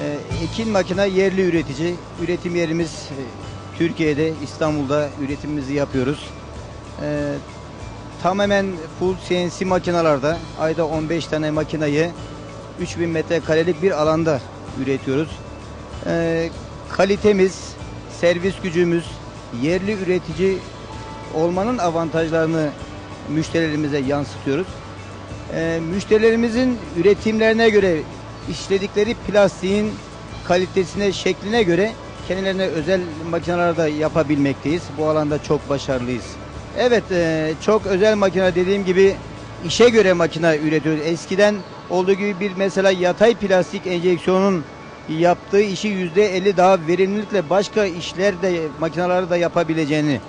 Ee, Ekin makine yerli üretici. Üretim yerimiz e, Türkiye'de, İstanbul'da üretimimizi yapıyoruz. Ee, tamamen full CNC makinalarda ayda 15 tane makinayı 3000 metrekarelik bir alanda üretiyoruz. Ee, kalitemiz, servis gücümüz, yerli üretici olmanın avantajlarını müşterilerimize yansıtıyoruz. Müşterilerimizin üretimlerine göre işledikleri plastiğin kalitesine, şekline göre kendilerine özel makineler de yapabilmekteyiz. Bu alanda çok başarılıyız. Evet, e, çok özel makine dediğim gibi işe göre makine üretiyoruz. Eskiden olduğu gibi bir mesela yatay plastik enjeksiyonun yaptığı işi yüzde 50 daha verimlilikle başka işler de makineleri de yapabileceğini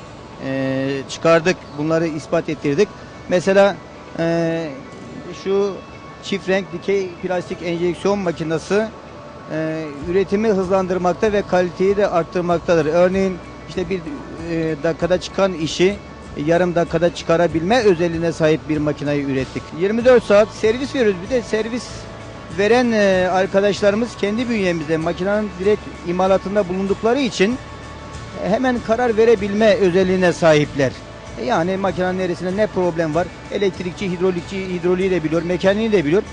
e, çıkardık. Bunları ispat ettirdik. Mesela e, şu çift renk dikey plastik enjeksiyon makinesi e, üretimi hızlandırmakta ve kaliteyi de arttırmaktadır. Örneğin işte bir e, dakikada çıkan işi yarım dakikada çıkarabilme özelliğine sahip bir makineyi ürettik. 24 saat servis veriyoruz. Bir de servis veren e, arkadaşlarımız kendi bünyemizde makinenin direkt imalatında bulundukları için hemen karar verebilme özelliğine sahipler. Yani makinenin neresinde ne problem var? Elektrikçi, hidrolikçi, hidroliği de biliyor, mekaniği de biliyor.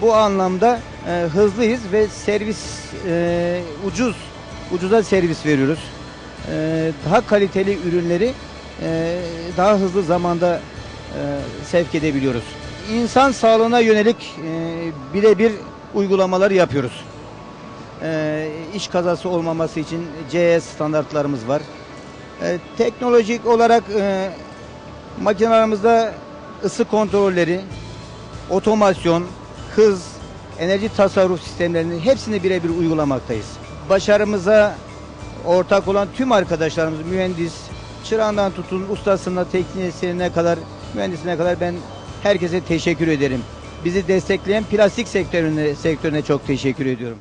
Bu anlamda e, hızlıyız ve servis e, ucuz, ucuza servis veriyoruz. E, daha kaliteli ürünleri e, daha hızlı zamanda e, sevk edebiliyoruz. İnsan sağlığına yönelik e, birebir uygulamalar yapıyoruz. E, iş kazası olmaması için CE standartlarımız var. E, teknolojik olarak e, makinalarımızda ısı kontrolleri, otomasyon, hız, enerji tasarruf sistemlerini hepsini birebir uygulamaktayız. Başarımıza ortak olan tüm arkadaşlarımız, mühendis, çırağından tutun ustasına, teknisyenine kadar, mühendisine kadar ben herkese teşekkür ederim. Bizi destekleyen plastik sektörüne, sektörüne çok teşekkür ediyorum.